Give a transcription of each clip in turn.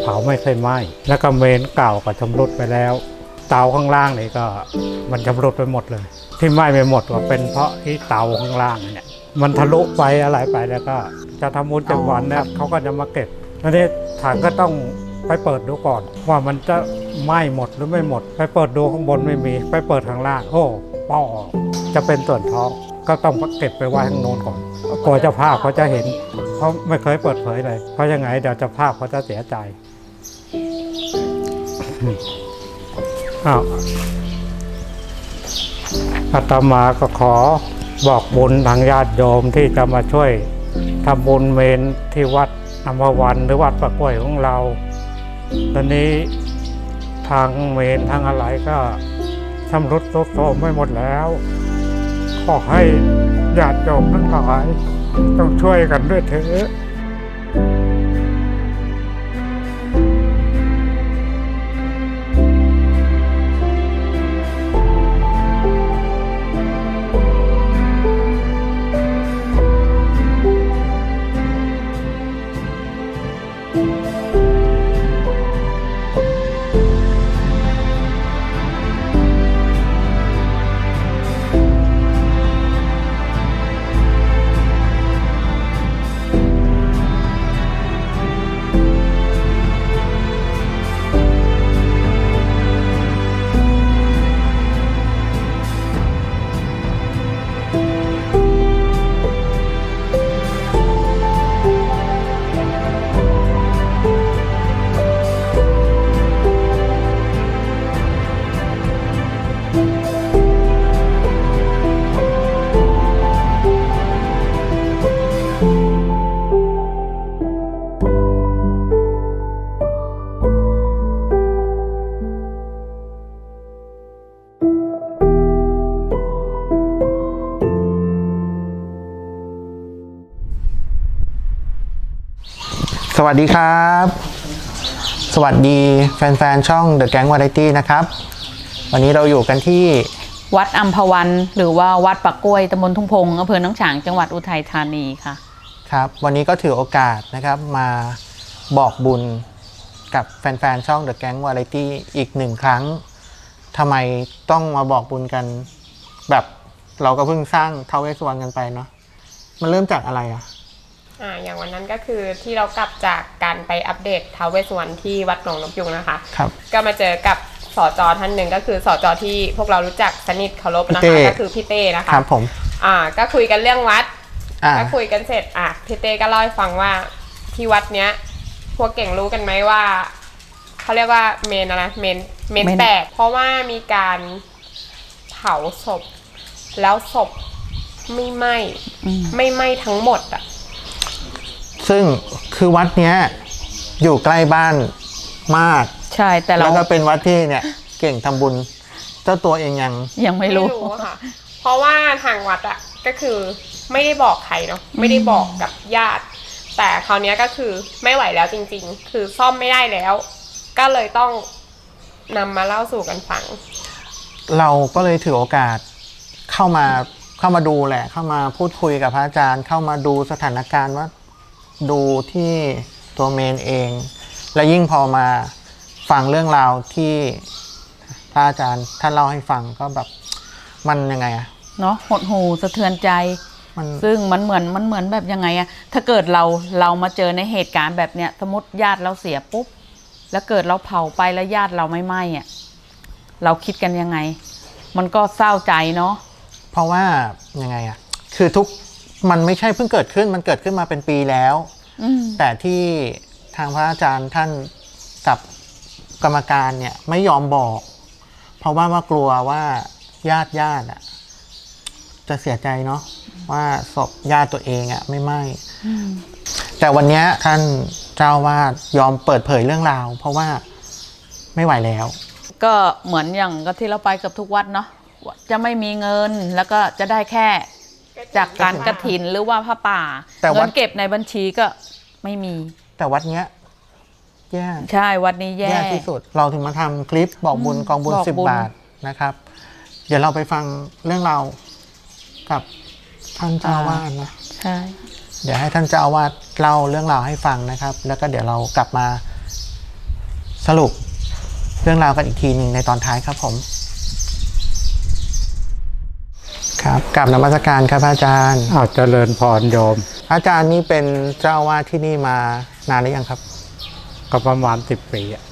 เผาไม่เคยไหม้แล้วก็เมนเก่าก็ชำรุดไปแล้ว เตาข้างล่างนี่ก็มันชำรุดไปหมดเลย ที่ไหม้ไปหมดก็เป็นเพราะที่เตาข้างล่างเนี่ยมันทะลุไปอะไรไปแล้วก็จะทำบุญจังหวันเนี่ยเขาก็จะมาเก็บทีนี้ถังก็ต้องไปเปิดดูก่อน ว่ามันจะไหม้หมดหรือไม่หมด ไปเปิดดูข้างบนไม่มี ไปเปิดข้างล่าง โอ้ป้อจะเป็นส่วนท้องก็ต้องเก็บไปไว้ข้างโน้นก่อนกลัวเจ้าภาพเขาจะเห็น เพราไม่เคยเปิดเผยเลย เพราะยังไงเดี๋ยวจ้าภาพเขาจะเสียใจอ้าวอาตมาก็ขอบอกบุญทางญาติโยมที่จะมาช่วยทำบุญเมนที่วัดอัมพวันหรือวัดประกล้วยของเรา ตอนนี้ทางเมนทางอะไรก็ชำรุดทรุดโทรมไม่หมดแล้ว ขอให้ญาติโยมทั้งหลาย ต้องช่วยกันด้วยเถอะ สวัสดีครับ สวัสดีแฟนๆ ช่อง The Gang Variety นะครับ วันนี้เราอยู่กันที่วัดอัมพวัน หรือว่าวัดปักกล้วยตำบลทุ่งพงอำเภอหนองฉางจังหวัดอุทัยธานีค่ะ ครับ วันนี้ก็ถือโอกาสนะครับมาบอกบุญกับแฟนๆ ช่อง The Gang Variety อีกหนึ่งครั้งทำไมต้องมาบอกบุญกัน แบบเราก็เพิ่งสร้างทาวเวสวรรณกันไปเนาะมันเริ่มจากอะไรอะ อ่าอย่างวันนั้นก็คือที่เรากลับจากการไปอัปเดตท้าวเวสสวรรณที่วัดหนองนกยุงนะคะ ครับ ก็มาเจอกับสอจอท่านหนึ่งก็คือสอจอที่พวกเรารู้จักสนิทเคารพนะพี่คะ เต้ ก็คือพี่เต้นะคะ ครับผมอ่าก็คุยกันเรื่องวัด อ่า ก็คุยกันเสร็จอะพี่เต้ก็เล่าให้ฟังว่าที่วัดเนี้ย พวกเก่งรู้กันไหมว่าเขาเรียกว่าเมนอะไรเมนเมนเมน แตกเพราะว่ามีการเผาศพ แล้วศพไม่ไหม้อืมไม่ไหม้ทั้งหมดอะ ซึ่งคือวัดเนี้ยอยู่ใกล้บ้านมาก ใช่แต่เราแล้วก็เป็นวัดที่เนี่ยเก่งทำบุญ เจ้าตัวเองยังยังไม่รู้ ค่ะ เพราะว่าทางวัดอะก็คือไม่ได้บอกใครเนาะไม่ได้บอกกับญาติ แต่คราวเนี้ยก็คือไม่ไหวแล้วจริง ๆ คือซ่อมไม่ได้แล้ว ก็เลยต้องนำมาเล่าสู่กันฟัง เราก็เลยถือโอกาสเข้ามาเข้ามาดูแหละ เข้ามาพูดคุยกับพระอาจารย์ เข้ามาดูสถานการณ์ว่า ดูที่ตัวเมนเอง และยิ่งพอมาฟังเรื่องราวที่พระอาจารย์ท่านเล่าให้ฟังก็แบบมันยังไงอะเนาะหดหูสะเทือนใจ มันซึ่งมันเหมือนมันเหมือนแบบยังไงอะถ้าเกิดเราเรามาเจอในเหตุการณ์แบบเนี้ยสมมติญาติเราเสียปุ๊บแล้วเกิดเราเผาไปแล้วญาติเราไม่ไหม้อะเราคิดกันยังไง มันก็เศร้าใจเนาะเพราะว่ายังไงอะคือทุก มันไม่ใช่เพิ่งเกิดขึ้นมันเกิดขึ้นมาเป็นปีแล้ว อืมแต่ที่ทางพระอาจารย์ท่านกับกรรมการเนี่ยไม่ยอมบอก เพราะว่าว่ากลัวว่าญาติญาติอะจะเสียใจเนาะว่าศพญาติตัวเองอะไม่ไหม้แต่วันเนี้ยท่านเจ้าวาดยอมเปิดเผยเรื่องราว เพราะว่าไม่ไหวแล้ว ก็เหมือนอย่างก็ที่เราไปเกับทุกวัดเนาะจะไม่มีเงินแล้วก็จะได้แค่ จากการกระถินหรือว่าผ้าป่าแต่วัดเงินเก็บในบัญชีก็ไม่มี แต่วัดเนี้ยแย่ใช่วัดนี้แย่ แย่ที่สุด เราถึงมาทำคลิปบอกบุญอืมกองบุญบอกสิบบุญ บาทนะครับ เดี๋ยวเราไปฟังเรื่องราวกับท่านเจ้าอาวาดนะ ใช่ เดี๋ยวให้ท่านเจ้าอาวาดเล่าเรื่องราวให้ฟังนะครับ แล้วก็เดี๋ยวเรากลับมาสรุปเรื่องราวกันอีกทีหนึ่งในตอนท้ายครับผม ครับกลับนมัสการครับพระอาจารย์อ้าวเจริญพรโยมอาจารย์นี่เป็นเจ้าอาวาสที่นี่มานานหรือยังครับ ก็ประมาณสิบปีอะ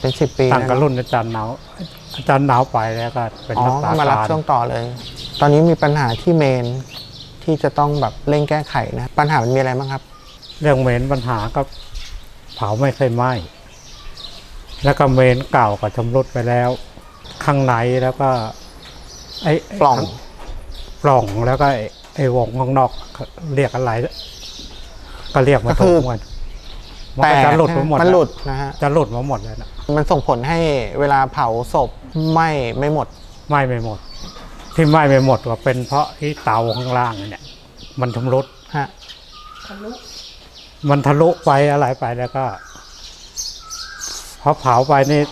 เป็นสิบปีตั้งแล้วกับเนอะรุ่นอาจารย์หนาวอาจารย์หนาวไปแล้วก็เป็นอ๋อรักษามารับการช่วงต่อเลย ตอนนี้มีปัญหาที่เมนที่จะต้องแบบเร่งแก้ไขนะ ปัญหามันมีอะไรบ้างครับ เรื่องเมนปัญหาก็เผาไม่เคยไหม้แล้วก็เมนเก่าก็ชำรุดไปแล้ว ข้างในแล้วก็ไอ้ปล่อง ปล่องแล้วก็ไอ้ไอ้วงข้างนอกเรียกอะไร ก็เรียกไมาก็ถูคืกอมันมันก็จะหลุดมาหมดมันหลุดแวนะฮะจะหลุดมาหมดแล้วนะมันส่งผลให้เวลาเผาศพไหม้ไม่หมดไหม้ไม่หมด ที่ไหม้ไม่หมดก็เป็นเพราะที่เตาข้างล่างเนี่ย มันชำรุดฮะมันทะลุไปอะไรไปแล้วก็พอเผาไปนี่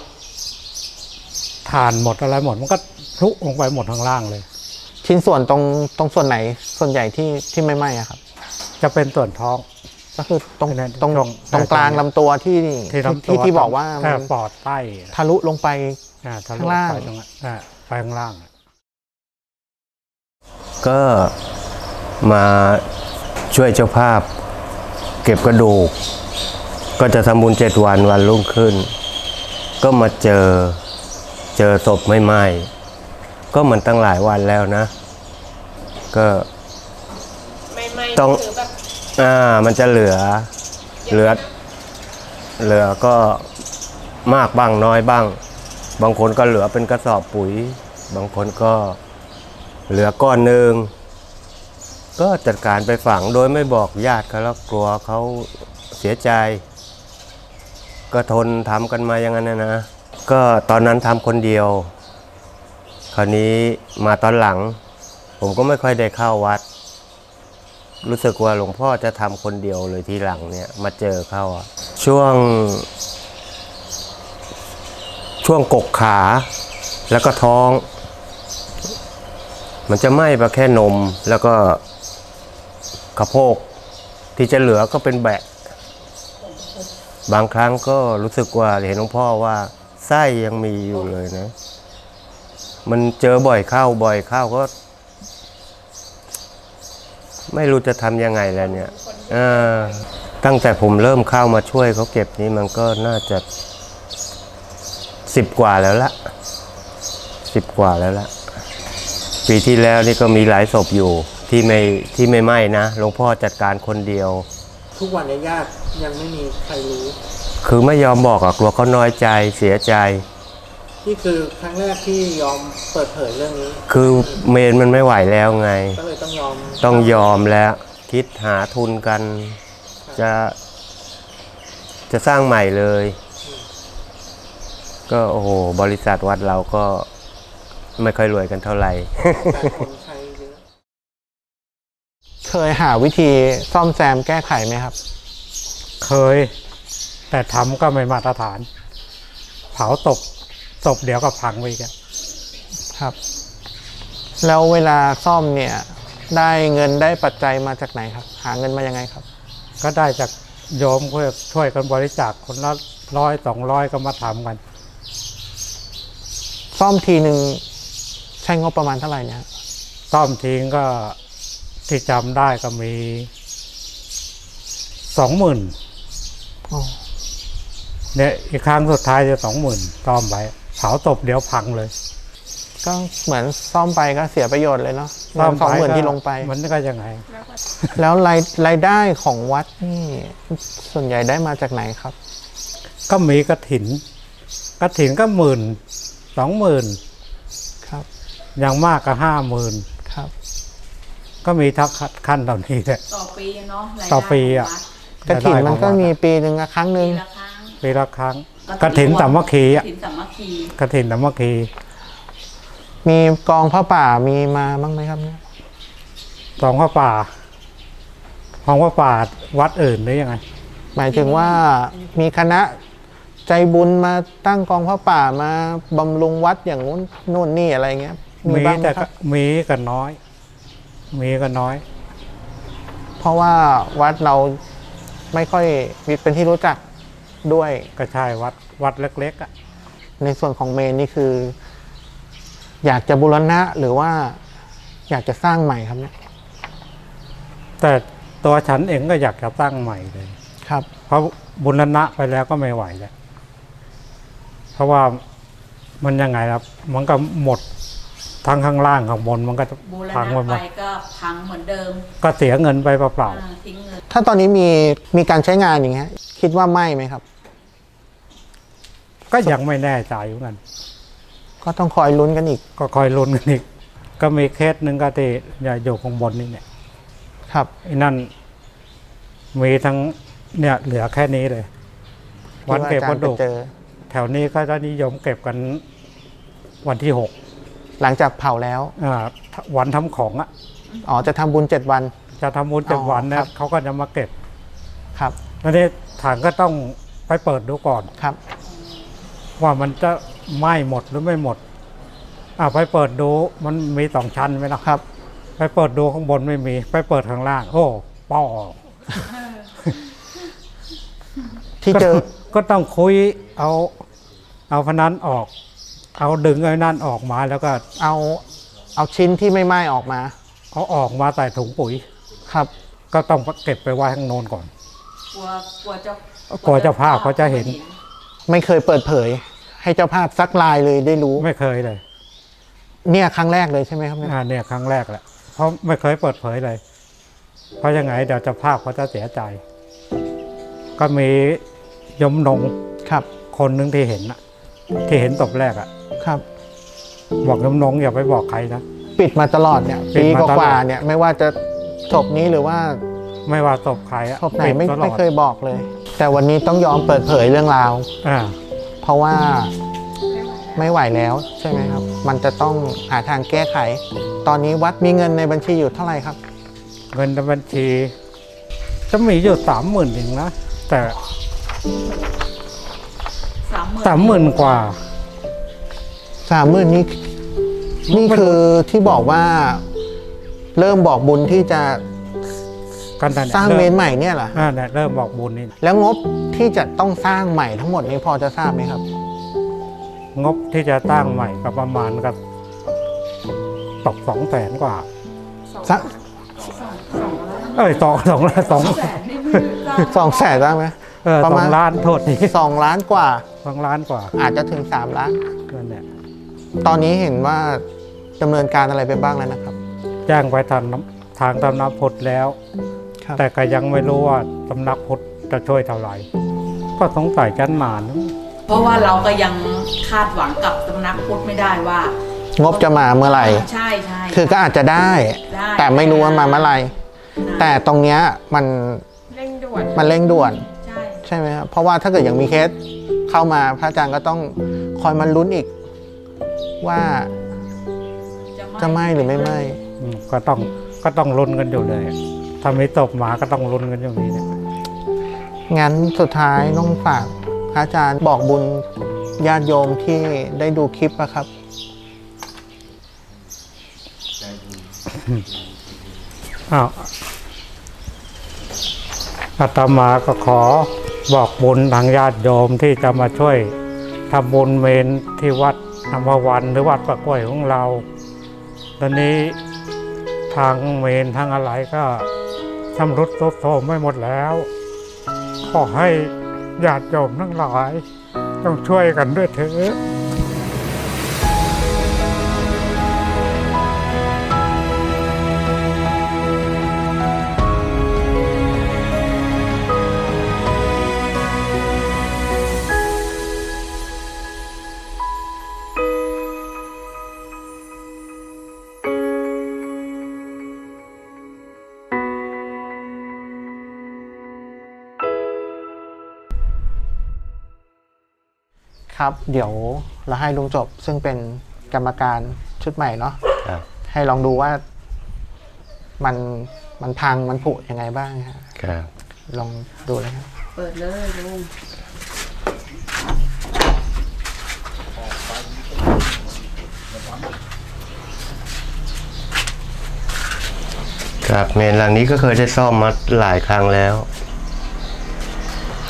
ฐานหมดอะไรหมด มันก็พลุลงไปหมดข้างล่างเลย ชิ้นส่วนตรงตรงส่วนไหนส่วนใหญ่ที่ที่ไม่ไหม้อะครับ จะเป็นส่วนท้อง ก็คือตรงนั่นตรงตรงตรงกลางลำตัวที่ที่ลำตัวที่ที่บอกว่าเมันปอดใต้ทะลุลงไปอ่าทะลุข้างล่างไปตรงนั้นอ่าไปข้างล่าง ก็มาช่วยเจ้าภาพ เก็บกระดูก ก็จะทำบุญเจ็ดวันวันรุ่งขึ้น ก็มาเจอเจอศพไม่ไหม้ก็มันตั้งหลายวันแล้วนะ ก็ไม่ไม่ต้องคือแบบอ่ามันจะเหลือ เหลือ เหลือก็มากบ้างน้อยบ้าง บางคนก็เหลือเป็นกระสอบปุ๋ย บางคนก็เหลือก้อนหนึ่งก็จัดการไปฝังโดยไม่บอกญาติเขาแล้วกลัวเขาเสียใจ ก็ทนทำกันมาอย่างนั้นนะนะก็ตอนนั้นทำคนเดียว คราวนี้มาตอนหลัง ผมก็ไม่ค่อยได้เข้าวัด รู้สึกว่าหลวงพ่อจะทำคนเดียวเลยทีหลังเนี่ยมาเจอเข้าช่วง ช่วงกกขาแล้วก็ท้อง มันจะไหม้ไปแค่นมแล้วก็กระโพกที่จะเหลือก็เป็นแบะ บางครั้งก็รู้สึกว่าเห็นหลวงพ่อว่าไส้ยังมีอยู่เลยนะ มันเจอบ่อยเข้าบ่อยเข้าก็ ไม่รู้จะทำยังไงแล้วเนี่ยเออตั้งแต่ผมเริ่มเข้ามาช่วยเขาเก็บนี้มันก็น่าจะสิบกว่าแล้วละสิบกว่าแล้วละปีที่แล้วนี่ก็มีหลายศพอยู่ที่ไม่ที่ไม่ไหม้นะหลวงพ่อจัดการคนเดียว ทุกวันนี้ญาติยังไม่มีใครรู้ คือไม่ยอมบอกอะกลัวเขาน้อยใจเสียใจ นี่คือครั้งแรกที่ยอมเปิดเผยเรื่องนี้ คือเมนมันไม่ไหวแล้วไง ก็เลยต้องยอมต้องยอมแล้ว คิดหาทุนกัน จะ จะสร้างใหม่เลย ก็โอ้โห บริษัทวัดเราก็ไม่ค่อยรวยกันเท่าไหร่ แต่คนใช้เยอะเคยหาวิธีซ่อมแซมแก้ไขไหมครับ เคย แต่ทำก็ไม่มาตรฐาน เผาตก ศพเดี๋ยวก็พังไปอีกอะครับ แล้วเวลาซ่อมเนี่ย ได้เงินได้ปัจจัยมาจากไหนครับ หาเงินมายังไงครับ ก็ได้จากโยมช่วยช่วยกันบริจาคคนละร้อยสองร้อยก็มาทำกัน ซ่อมทีหนึ่งใช้งบประมาณเท่าไหร่เนี่ยฮะซ่อมทิ้งก็ที่จำได้ก็มีสองหมื่นอ๋อ เนี่ยอีกครั้งสุดท้ายจะสองหมื่นซ่อมไป เผาตบเดี๋ยวพังเลยก็เหมือนซ่อมไปก็เสียประโยชน์เลยเนาะซ่อมสองไปหมื่นก็ที่ลงไป มันก็ยังไง แล้วรายรายได้ของวัดนี่ส่วนใหญ่ได้มาจากไหนครับ ก็มีกระถินกระถินก็หมื่นสองหมื่นครับ อย่างมากก็ห้าหมื่นครับ ก็มีทักขั้นเหล่านี้แหละต่อปีเนาะรายได้ต่อปีอะขงวัดกระถิ่นมันก็รายได้ของวัดมีปีหนึ่งอะครั้งหนึ่งปีละครั้งปีละครั้ง กระถินสามัคคีกอะฐินสามัคคี กระถินสามัคคีมีกองผ้าป่ามีมาบ้างไหมครับเนี่ยสองพระป่าของพระป่าวัดอื่นหรือยังไง หมายถึงว่ามีคณะใจบุญมาตั้งกองผ้าป่ามาบำรุงวัดอย่างนู้นนู่นนี่อะไรเงี้ยมีมีบ้างไหมแต่คก็รับมีกันน้อย มีกันน้อย เพราะว่าวัดเราไม่ค่อยมีเป็นที่รู้จัก ด้วยก็ใช่วัดวัดเล็กๆอะในส่วนของเมนนี่คือ อยากจะบูรณะหรือว่า อยากจะสร้างใหม่ครับเนี่ยแต่ตัวฉันเองก็อยากจะตั้งใหม่เลย ครับ เพราะบุญณะไปแล้วก็ไม่ไหวแล้วเพราะว่ามันยังไงครับ มันก็หมด ทั้งข้างล่างข้างบนมันก็บูรพังไปณะหมไปดก็พังเหมือนเดิมก็เสียเงินไปเปล่าอ่าทิ้งเงินถ้าตอนนี้มีมีการใช้งานอย่างเงี้ยคิดว่าไม่ไหมครับ ๆก็ยังไม่แน่ใจเหมือนกัน ก็ต้องคอยลุ้นกันอีกก็คอยลุ้นกันอีก ก็มีเคสหนึ่งก็ที่อย่าอยู่ข้างบนนี่เนี่ยครับ ไอ้นั่น มีทั้งเนี่ยเหลือแค่นี้เลย วันเก็บกระดูกที่ว่าอาจารย์ไปเจอแถวนี้ก็จะนิยมเก็บกันวันที่หก หลังจากเผาแล้วอ่าวันทำของอะอ๋อจะทำบุญเจ็ดวัน จะทำบุญเจ็ดอ๋อวันคเนี่รัยบเขาก็จะมาเก็บครับแล้วนี่ฐานก็ต้องไปเปิดดูก่อนครับ ว่ามันจะไหม้หมดหรือไม่หมดอ่าไปเปิดดูมันมีสองชั้นไหมล่ะครับ ไปเปิดดูข้างบนไม่มี ไปเปิดข้างล่าง โอ้ป้อที่เจอก็ต้องคุยเอา เอาพนันออก เอาดึงไอ้นั่นออกมาแล้วก็เอาเอาชิ้นที่ไม่ไหม้ออกมา เอาออกมาใส่ถุงปุ๋ย ครับ ก็ต้องเก็บไปไว้ข้างโน้นก่อน กลัวกลัวเจ้ากลัวเจ้าภาพเขาจะเห็น ไม่เคยเปิดเผย ให้เจ้าภาพซักลายเลยได้รู้ ไม่เคยเลยเนี่ยครั้งแรกเลยใช่ไหมครับเนี่ยอ่าเนี่ยครั้งแรกแหละเพราะไม่เคยเปิดเผยเลย เพราะยังไงเดี๋ยวเจ้าภาพเขาจะเสียใจ ก็มียมนงครับ คนหนึ่งที่เห็นอะ ที่เห็นตบแรกอะครับ บอกยมนงอย่าไปบอกใครนะ ปิดมาตลอดเนี่ยปิดปีมาตลอดกว่าๆเนี่ยไม่ว่าจะศพนี้หรือว่าไม่ว่าตบใครอะศพไหนไม่ปิดตลอดไม่เคยบอกเลย แต่วันนี้ต้องยอมเปิดเผยเรื่องราว อ่าเพราะว่าไม่ไหวแล้วใช่ไหมครับ มันจะต้องหาทางแก้ไข ตอนนี้วัดมีเงินในบัญชีอยู่เท่าไหร่ครับ เงินในบัญชี จะมีอยู่สามหมื่นเองนะแต่ สามหมื่นสามหมื่นกว่า สามหมื่นนี่นี่คือที่บอกว่า เริ่มบอกบุญที่จะกันนั่นแหละสร้างเมนใหม่เนี่ยเหรออ่าเนี่ยเริ่มบอกบุญนี่แล้วงบที่จะต้องสร้างใหม่ทั้งหมดนี้พอจะทราบไหมครับ งบที่จะตั้งใหม่ก็ประมาณกับตกสองแสนกว่าสักเอ้ยสองสองสองสองแสนได้ไหม เออประสอมาณงล้านโทษทีสองล้านกว่า สองล้านกว่าอาจจะถึงสามล้าน นั่นแหละตอนนี้เห็นว่าดำเนินการอะไรไปบ้างแล้วนะครับ แจ้งไปทางน้ำทางตำนักพุทธแล้ว ครับ แต่ก็ยังไม่รู้ว่าตำนักพุทธจะช่วยเท่าไหร่ ก็สงสัยกันนานเพราะว่าเราก็ยังคาดหวังกับสำนักพุทธไม่ได้ว่างบจะมาเมื่อไหร่ ใช่ใช่คือก็อาจจะได้ได้แต่ไม่รู้ว่ามาเมื่อไหร่ แต่ตรงเนี้ยมันเร่งด่วนมันเร่งด่วน ใช่ใช่ไหมครับเพราะว่าถ้าเกิดยังมีเคสเข้ามาพระอาจารย์ก็ต้องคอยมันลุ้นอีก ว่าจะไหมหรือไม่ไหมอืมก็ต้องก็ต้องลุ้นกันอยู่เลยถ้าไม่ตบมาก็ต้องลุ้นกันอยู่นี้เนี่ยงั้นสุดท้ายต้องฝากพระอาจารย์บอกบุญญาติโยมที่ได้ดูคลิปอะครับ อ้าวอาตมาก็ขอ บอกบุญทางญาติโยมที่จะมาช่วยทำบุญเมนที่วัดนำพวันหรือวัดประกล้วยของเรา ตอนนี้ทางเมนทางอะไรก็ชำรุดทรุดโทรมไม่หมดแล้ว ขอให้ญาติโยมทั้งหลาย ต้องช่วยกันด้วยเถอะ เดี๋ยวเราให้ลุงจบ ซึ่งเป็นกรรมการชุดใหม่เนาะครับ ให้ลองดูว่ามันมันพังมันผุยังไงบ้างฮะครับ ลองดูเลยครับ เปิดเลยลุงครับเมนหลังนี้ก็เคยได้ซ่อมมาหลายครั้งแล้ว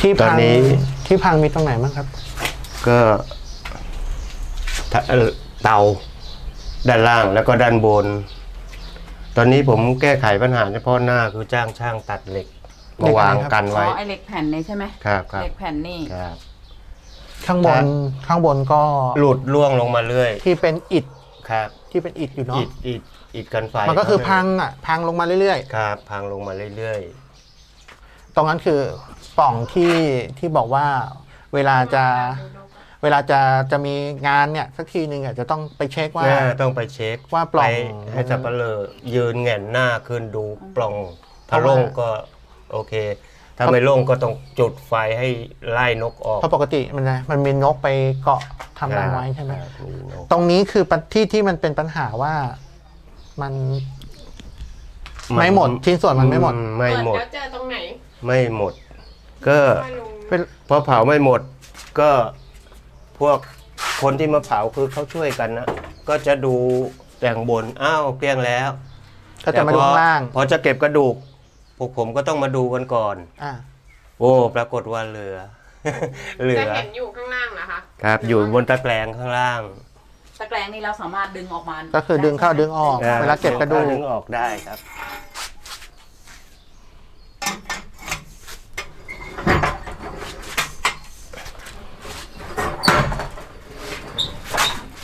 ที่ตอพันงนี้ ที่พังมีตรงไหนบ้างครับ ก็ถ้าเอ่อเตาด้านล่างแล้วก็ด้านบน ตอนนี้ผมแก้ไขปัญหาเฉพาะหน้าคือจ้างช่างตัดเหล็กมาวางกันอ๋ไว้ อไอเหล็กแผ่นนี่ใช่ไหมครับครับ เหล็กแผ่นนี่ ครับ ข้างบนครับข้างบนก็หลุดล่วงลงมาเรื่อยที่เป็นอิฐครับที่เป็นอิฐอยู่เนาะอิดอิดอิดกันไฟมันก็คือพังอะพังลงมาเรื่อยครับพังลงมาเรื่อยๆ ตรงนั้นคือปล่องที่ที่บอกว่าเวลาจะ เวลาจะจะมีงานเนี่ยสักทีหนึ่งอะจะต้องไปเช็คๆว่าน่าต้องไปเช็คว่าปล่อง ไปให้สับเปลอยืนแหงนหน้าขึ้นดูปล่องถ้าโล่งก็โอเค ถ้าไม่โล่งก็ต้องจุดไฟให้ไล่นกออกเพราะปกติมันจะมันมีนกไปเกาะทำรังไว้ใช่ไหม ครับมีนกตรงนี้คือปัญที่ที่มันเป็นปัญหาว่ามันไม่หมดชิ้นส่วนมันไม่หมด อืไม่หมดแล้วเจอตรงไหนไม่หมด ก็ ว่าลุง เป็น พอเผาไม่หมดก็ พวกคนที่มาเผาคือเขาช่วยกันนะ ก็จะดูแต่งบน อ้าวเกลี้ยงแล้ว ก็จะมาดูข้างล่าง พอจะเก็บกระดูก พวกผมก็ต้องมาดูกันก่อน อ่าโอ้ปรากฏว่าเหลือ เหลืจะอ เห็นอยู่ข้างล่างเหรอคะครับ อยู่บนตะแกรงข้างล่าง ตะแกรงนี่เราสามารถดึงออกมาก็คือดึงเข้าดึงออกเวลาเก็บกระดูก ดึงออกได้ครับ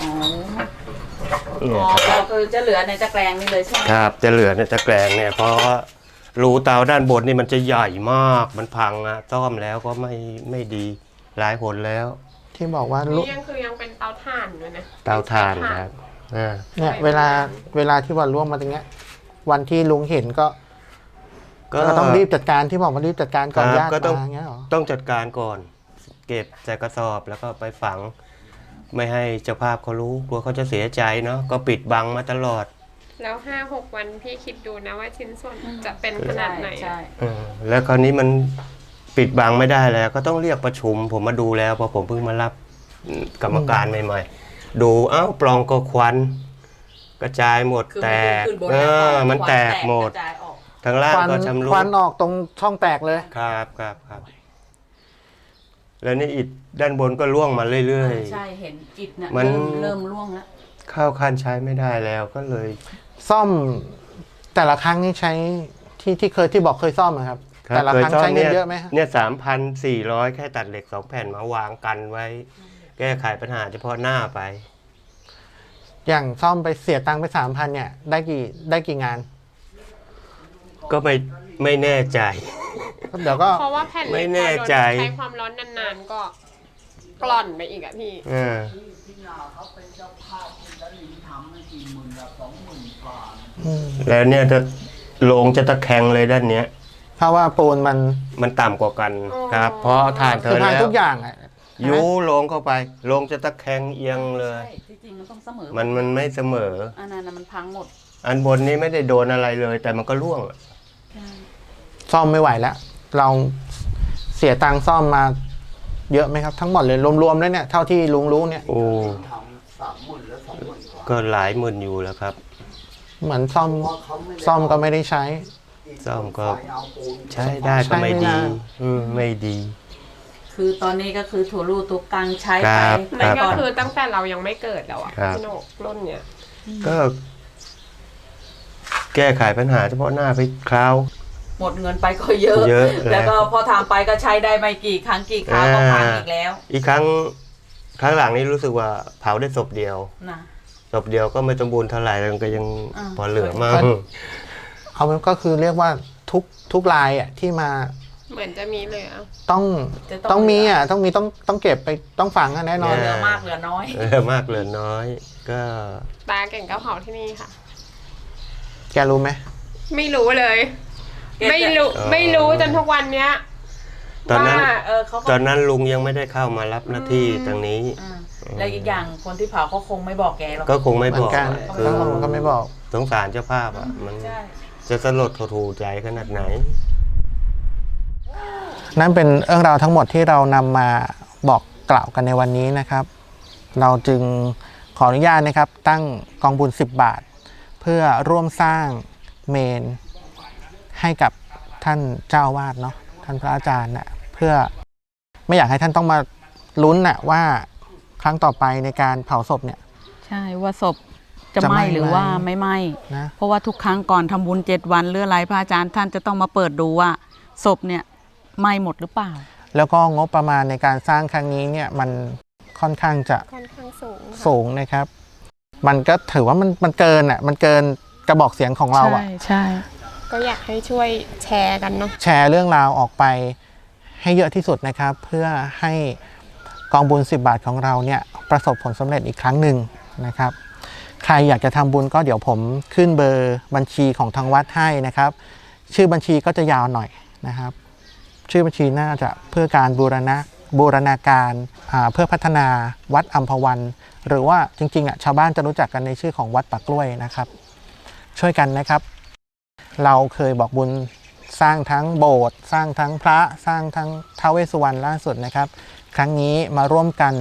อ๋อ เนี่ยอ๋อครับก็คือจะเหลือในตะแกรงนี่เลยใช่ไหมครับจะเหลือในตะแกรงเนี่ยเพราะว่ารูเตาด้านบนนี่มันจะใหญ่มากมันพังอะซ่อมแล้วก็ไม่ไม่ดีหลายหนแล้ว ที่บอกว่าลุนี่ยังคือยังเป็นเตาถ่านอยู่นะเตาถ่านครับอ่าเนี่ยเวลาเวลาที่วันร่วมมาตรงเนี้ย วันที่ลุงเห็นก็ก็ ก็ต้องรีบจัดการที่บอกว่ารีบจัดการก่อนครับญาติก็ต้องมาอย่างเงี้ยเหรอต้องจัดการก่อน เก็บใส่กระสอบแล้วก็ไปฝัง ไม่ให้เจ้าภาพเขารู้กลัวเขาจะเสียใจเนาะก็ปิดบังมาตลอด แล้วห้าหกวันพี่คิดดูนะว่าชิ้นส่วนจะเป็นขนาดไหนใช่ เออแล้วคราวนี้มันปิดบังไม่ได้แล้ว ก็ต้องเรียกประชุม ผมมาดูแล้วเพอผมเพิ่งมารับกรรมการใหม่ๆ ดูเอ้าปล่องก็ควัน กระจายหมดคือแตกขึ้นบนเอแล้วอก่มันแตกหมด กระจายออก ทางล่างควันก็ชำรุควัดนออกตรงช่องแตกเลย ครับครับครับ แล้วนี่อิฐ ด้านบนก็ร่วงมาเรื่อย ใช่เห็นอิฐเนี่ยมัน เริ่มเริ่มร่วงแล้วๆเข้าคันใช้ไม่ได้แล้วก็เลย ซ่อมแต่ละครั้งนี่ใช้ที่ที่เคยที่บอกเคยซ่อมอะครับครับแต่ละครั้งยซ่ใช้เงินยเยอะไหมฮะเนี่ยสามพันสี่ร้อยแค่ตัดเหล็กสองแผ่นมาวางกันไว้ แก้ไขปัญหาเฉพาะหน้าไป อย่างซ่อมไปเสียตังค์ไปสามพันเนี่ย ได้กี่ได้กี่งานก็ไม่ไม่แน่ใจ เดี๋ยวก็ เพราะว่าแผ่นเหล็กไม่แน่ใจ พอโดนใช้ความร้อนนานๆก็ กร่อนไปอีกอะพี่ เอออืมแล้วเนี่ยจะโลงจะตะแคงเลยด้านเนี้ย เพราะว่าปูนมันมันต่ำกว่ากันอ๋อ ครับ เพราะทานเธคืออพังแล้วทุกอย่างอะยูโลงเข้าไปโลงจะตะแคงเอียงเลย ใช่ที่จริงมันต้องเสมอมันมันไม่เสมอ อันนั้นน่ะมันพังหมดอันบนนี้ไม่ได้โดนอะไรเลย แต่มันก็ร่วงซ่อมไม่ไหวแล้ว เราเสียตังค์ซ่อมมา เยอะไหมครับทั้งหมดเลยรวมๆแล้วเนี่ยเท่าที่ลุงรู้เนี่ยโอ้ก็หลายหมื่นอยู่แล้วครับ เหมือนซ่อมซ่อมก็ไม่ได้ใช้ ซ่อมก็ใช้ได้ก็ไม่ดี ใช้ไม่นานอืมไม่ดี คือตอนนี้ก็คือถั่วลูตุกตังใช้คไปรับไปนั่นก็ก่อนคือตั้งแต่เรายังไม่เกิดแล้วอะครับ พี่โหนกรุ่นเนี้ยก็ แก้ไขปัญหาเฉพาะหน้าไปคราว หมดเงินไปก็เยอะ เยอะแล้วแล้วก็พอทำไปก็ใช้ได้ไม่กี่ครั้งกี่คราวก็พังอีกแล้ว อีกครั้งครั้งหลังนี้รู้สึกว่าเผาได้ศพเดียวนะศพเดียวก็ไม่สมบูรณ์เท่าไหร่แต่มันก็ยังอ่าพอเหลือมั่งเอาเป็นก็คือเรียกว่าทุกทุกลายอะที่มาเหมือนจะมีเหลือต้องจะต้องมีอะต้องมีต้องต้องเก็บไปต้องฝังอะแน่นอนเหลือมากเหลือน้อยเหลือมากเหลือน้อย ก็ตาเก่งก็เผาที่นี่ค่ะ แกรู้ไหมไม่รู้เลย ไม่รู้ไม่รู้จนทุกวันเนี้ยตอนนั้นว่าเออเขาก็ตอนนั้นลุงยังไม่ได้เข้ามารับหน้าที่ตรงนี้อ่าแล้วอีกอย่างคนที่เผาเขาคงไม่บอกแกหรอก ก็คงไม่เหมืบอนอกกันอะคือเขาก็ไม่บอก สงสารเจ้าภาพอะมันใช่ จะสลดหดหูใจขนาดไหน นั่นเป็นเรื่องราวทั้งหมดที่เรานำมาบอกกล่าวกันในวันนี้นะครับ เราจึงขออนุญาตนะครับ ตั้งกองบุญ 10 บาท เพื่อร่วมสร้างเมน ให้กับท่านเจ้าวาดเนาะท่านพระอาจารย์นะเพื่อไม่อยากให้ท่านต้องมาลุ้นน่ะว่าครั้งต่อไปในการเผาศพเนี่ย ใช่ว่าศพจะจะไหไหม้ม้หรือไหมว่าไม่ไหม้นะ เพราะว่าทุกครั้งก่อนทำบุญเจ็ดวันหรืออะไรพระอาจารย์ท่านจะต้องมาเปิดดูว่าศพเนี่ยไหม้หมดหรือเปล่า แล้วก็งบประมาณในการสร้างครั้งนี้เนี่ยมันค่อนข้างจะค่อนข้างสูงค่ะ สูงนะครับ มันก็ถือว่ามันมันเกินอะมันเกินกระบอกเสียงของเราอะ ใช่ใช่ ก็อยากให้ช่วยแชร์กันเนาะแชร์เรื่องราวออกไปให้เยอะที่สุดนะครับ เพื่อให้กองบุญ 10 บาทของเราเนี่ยประสบผลสำเร็จอีกครั้งหนึ่งนะครับ ใครอยากจะทำบุญก็เดี๋ยวผมขึ้นเบอร์บัญชีของทางวัดให้นะครับ ชื่อบัญชีก็จะยาวหน่อยนะครับ ชื่อบัญชีน่าจะเพื่อการบูรณะบูรณาการเพื่อพัฒนาวัดอัมพวัน หรือว่าจริงๆอะชาวบ้านจะรู้จักกันในชื่อของวัดปากกล้วยนะครับ ช่วยกันนะครับ เราเคยบอกบุญสร้างทั้งโบสถ์สร้างทั้งพระสร้างทั้งท้าวเวสสุวรรณล่าสุดนะครับ ครั้งนี้มาร่วมกัน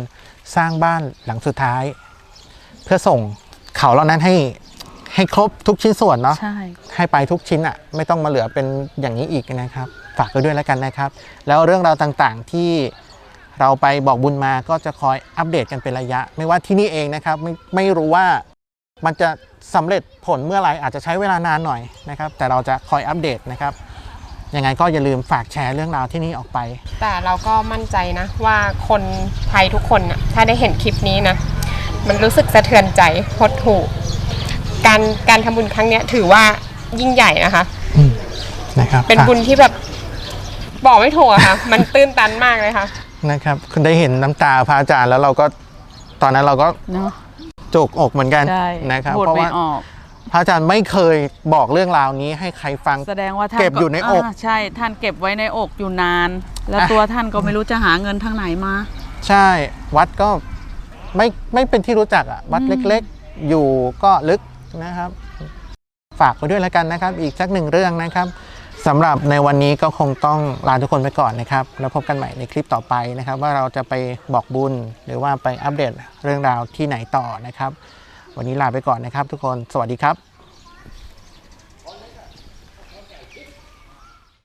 สร้างบ้านหลังสุดท้าย เพื่อส่งเขาเหล่านั้นให้ให้ครบทุกชิ้นส่วนเนาะใช่ ให้ไปทุกชิ้นอะ่ะไม่ต้องมาเหลือเป็นอย่างนี้อีกนะครับ ฝากไว้ด้วยแล้วกันนะครับ แล้วเรื่องราวต่างๆที่เราไปบอกบุญมาก็จะคอยอัปเดตกันเป็นระยะ ไม่ว่าที่นี่เองนะครับ ไม่ไม่รู้ว่า มันจะสำเร็จผลเมื่อไหร่อาจจะใช้เวลานานหน่อยนะครับ แต่เราจะคอยอัปเดตนะครับยังไงก็อย่าลืมฝากแชร์เรื่องราวที่นี่ออกไป แต่เราก็มั่นใจนะว่าคนไทยทุกคนน่ะถ้าได้เห็นคลิปนี้นะมันรู้สึกสะเทือนใจหดหู่การการทำบุญครั้งเนี้ยถือว่ายิ่งใหญ่นะคะนะครับ เป็นฝากบุญที่แบบบอกไม่ถูกอะค่ะ มันตื้นตันมากเลยค่ะ นะครับ คุณได้เห็นน้ำตาพระอาจารย์แล้วเราก็ตอนนั้นเราก็เนาะ จุกอกเหมือนกันใช่นะครับพูดเพราะไม่ว่าออก พระอาจารย์ไม่เคยบอกเรื่องราวนี้ให้ใครฟัง แสดงว่าท่านเก็บอยู่ในอกาใช่ ท่านเก็บไว้ในอกอยู่นาน แล้วอะตัวท่านก็ไม่รู้จะหาเงินทางไหนมา ใช่วัดก็ไม่ไม่เป็นที่รู้จักอะวัดอืม เล็กๆ อยู่ก็ลึกนะครับ ฝากไว้ด้วยแล้วกันนะครับ อีกสักหนึ่งเรื่องนะครับ สำหรับในวันนี้ก็คงต้องลาทุกคนไปก่อนนะครับ แล้วพบกันใหม่ในคลิปต่อไปนะครับ ว่าเราจะไปบอกบุญหรือว่าไปอัปเดตเรื่องราวที่ไหนต่อนะครับ วันนี้ลาไปก่อนนะครับ ทุกคนสวัสดีครับ